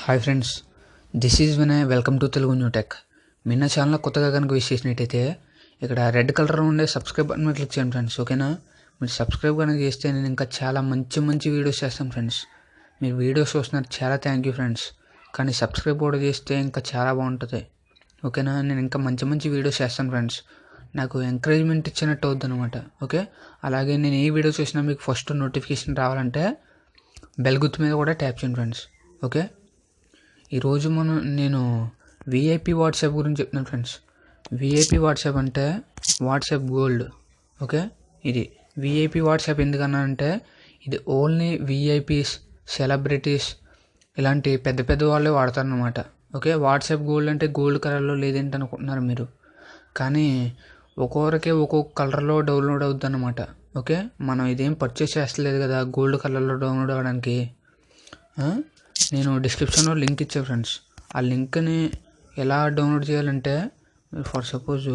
Hi friends this is Vinay welcome to Telugu new tech మిన్న channel కొత్తగా కనుక wish చేసినట్టయితే ఇక్కడ రెడ్ కలర్లో ఉండే సబ్స్క్రైబ్ బటన్ మీద క్లిక్ చేయండి ఫ్రెండ్స్ ఓకేనా మీరు సబ్స్క్రైబ్ కనుక చేస్తే నేను ఇంకా చాలా మంచి మంచి వీడియోస్ చేస్తాను ఫ్రెండ్స్ మీరు వీడియోస్ చూస్తున్నారు చాలా థ్యాంక్ యూ ఫ్రెండ్స్ కానీ సబ్స్క్రైబ్ కూడా చేస్తే ఇంకా చాలా బాగుంటుంది ఓకేనా నేను ఇంకా మంచి మంచి వీడియోస్ చేస్తాను ఫ్రెండ్స్ నాకు ఎంకరేజ్మెంట్ ఇచ్చినట్టు అవుద్ది అనమాట ఓకే అలాగే నేను ఏ వీడియో చూసినా మీకు ఫస్ట్ నోటిఫికేషన్ రావాలంటే బెల్ గుర్తు మీద కూడా ట్యాప్ చేయండి ఫ్రెండ్స్ ఓకే ఈరోజు మనం నేను విఐపి వాట్సాప్ గురించి చెప్తున్నాను ఫ్రెండ్స్. విఐపి వాట్సాప్ అంటే వాట్సాప్ గోల్డ్ ఓకే? ఇది విఐపి వాట్సాప్ ఎందుకన్నా అంటే ఇది ఓన్లీ విఐపీస్ సెలబ్రిటీస్ ఇలాంటి పెద్ద పెద్ద వాళ్ళే వాడతారనమాట ఓకే? వాట్సాప్ గోల్డ్ అంటే గోల్డ్ కలర్లో లేదేంటి అనుకుంటున్నారు మీరు? కానీ ఒక్కొక్కరికి ఒక్కొక్క కలర్లో డౌన్లోడ్ అవుద్ది అనమాట ఓకే? మనం ఇదేం పర్చేస్ చేస్తలేదు కదా గోల్డ్ కలర్లో డౌన్లోడ్ అవ్వడానికి నేను డిస్క్రిప్షన్లో లింక్ ఇచ్చా ఫ్రెండ్స్ ఆ లింక్ని ఎలా డౌన్లోడ్ చేయాలంటే ఫర్ సపోజ్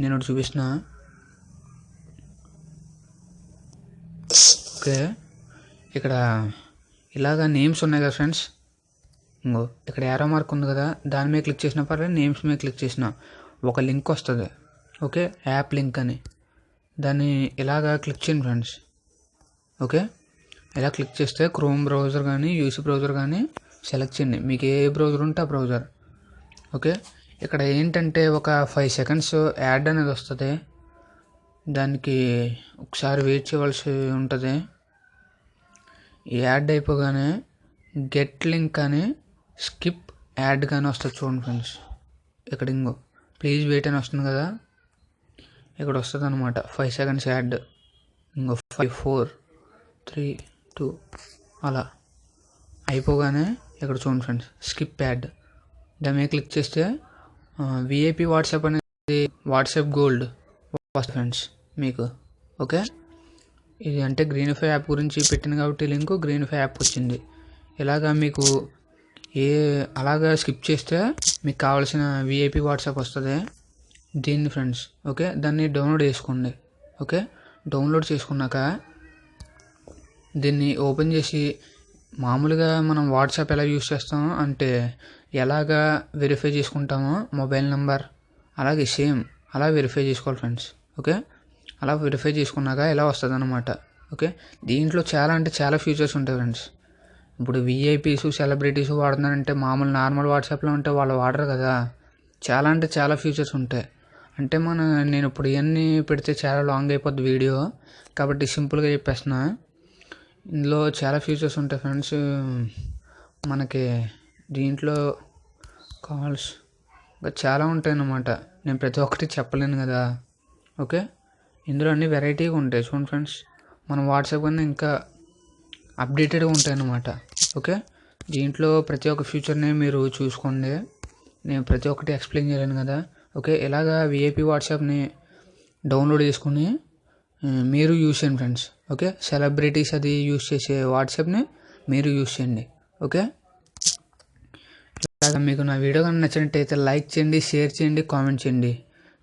నేను చూపిస్తున్న. ఓకే. ఇక్కడ ఇలాగ నేమ్స్ ఉన్నాయి కదా ఫ్రెండ్స్ ఇంకో ఇక్కడ ఏరో మార్క్ ఉంది కదా దాని మీద క్లిక్ చేసిన పర్లేదు నేమ్స్ మీద క్లిక్ చేసిన. ఒక లింక్ వస్తుంది. ఓకే? యాప్ లింక్ అని. దాన్ని ఇలాగా క్లిక్ చేయండి ఫ్రెండ్స్ ఓకే? ఇలా క్లిక్ చేస్తే క్రోమ్ బ్రౌజర్ కానీ యూసీ బ్రౌజర్ కానీ సెలెక్ట్ చేయండి. మీకు ఏ బ్రౌజర్ ఉంటే ఆ బ్రౌజర్ ఓకే ఇక్కడ ఏంటంటే ఒక ఫైవ్ సెకండ్స్ యాడ్ అనేది వస్తుంది. దానికి ఒకసారి వెయిట్ చేయవలసి ఉంటుంది. ఈ యాడ్ అయిపోగానే గెట్ లింక్ అని స్కిప్ యాడ్ కానీ వస్తుంది చూడండి ఫ్రెండ్స్ ఇక్కడ ఇంకో ప్లీజ్ వెయిట్ అని వస్తుంది కదా. ఇక్కడ వస్తుంది అనమాట ఫైవ్ సెకండ్స్ యాడ్ ఇంకో ఫైవ్ ఫోర్ త్రీ టూ. అలా. అయిపోగానే ఇక్కడ చూడండి ఫ్రెండ్స్ స్కిప్ యాడ్. దాని మీద క్లిక్ చేస్తే విఐపి వాట్సాప్ అనేది వాట్సాప్ గోల్డ్ ఫ్రెండ్స్ మీకు. ఓకే? ఇది అంటే గ్రీన్ఫై యాప్ గురించి పెట్టింది కాబట్టి లింక్ గ్రీన్ఫై యాప్ వచ్చింది. ఇలాగా మీకు ఏ అలాగా స్కిప్ చేస్తే మీకు కావాల్సిన విఐపి వాట్సాప్ వస్తుంది. దీన్ని ఫ్రెండ్స్ ఓకే? దాన్ని డౌన్లోడ్ చేసుకోండి. ఓకే? డౌన్లోడ్ చేసుకున్నాక దీన్ని ఓపెన్ చేసి మామూలుగా మనం వాట్సాప్ ఎలా యూస్ చేస్తామో అంటే ఎలాగా వెరిఫై చేసుకుంటామో మొబైల్ నెంబర్ అలాగే సేమ్ అలా వెరిఫై చేసుకోవాలి ఫ్రెండ్స్ ఓకే? అలా వెరిఫై చేసుకున్నాక ఇలా వస్తుంది అనమాట ఓకే? దీంట్లో చాలా అంటే చాలా ఫీచర్స్ ఉంటాయి ఫ్రెండ్స్. ఇప్పుడు విఐపీస్ సెలబ్రిటీస్ వాడుతున్నారంటే మామూలు నార్మల్ వాట్సాప్లో ఉంటే వాళ్ళు వాడరు కదా. చాలా అంటే చాలా ఫీచర్స్ ఉంటాయి. అంటే మన నేను ఇప్పుడు ఇవన్నీ పెడితే చాలా లాంగ్ అయిపోద్ది వీడియో. కాబట్టి సింపుల్గా చెప్పేస్తున్నా. ఇందులో చాలా ఫీచర్స్ ఉంటాయి ఫ్రెండ్స్ మనకి దీంట్లో కాల్స్ ఇంకా చాలా ఉంటాయి అన్నమాట నేను ప్రతి ఒక్కటి చెప్పలేను కదా. ఓకే? ఇందులో అన్ని వెరైటీగా ఉంటాయి. చూడండి ఫ్రెండ్స్ మన వాట్సాప్ కన్నా ఇంకా అప్డేటెడ్గా ఉంటాయి అన్నమాట ఓకే? దీంట్లో ప్రతి ఒక్క ఫ్యూచర్ని మీరు చూసుకోండి. నేను ప్రతి ఒక్కటి ఎక్స్ప్లెయిన్ చేయలేను కదా. ఓకే? ఇలాగా విఐపి వాట్సాప్ని డౌన్లోడ్ చేసుకుని మీరు యూస్ చేయండి ఫ్రెండ్స్ ఓకే సెలబ్రిటీస్ అది యూస్ చేసే వాట్సాప్ని మీరు యూస్ చేయండి ఓకే ఇలాగా మీకు నా వీడియో కానీ నచ్చినట్టయితే లైక్ చేయండి షేర్ చేయండి కామెంట్ చేయండి.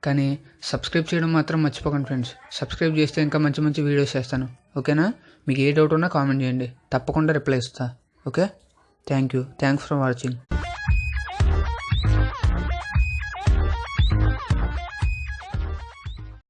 కానీ సబ్స్క్రైబ్ చేయడం మాత్రం మర్చిపోకండి ఫ్రెండ్స్ సబ్స్క్రైబ్ చేస్తే ఇంకా మంచి మంచి వీడియోస్ చేస్తాను ఓకేనా మీకు ఏ డౌట్ ఉన్నా కామెంట్ చేయండి. తప్పకుండా రిప్లై ఇస్తా okay thank you thanks for watching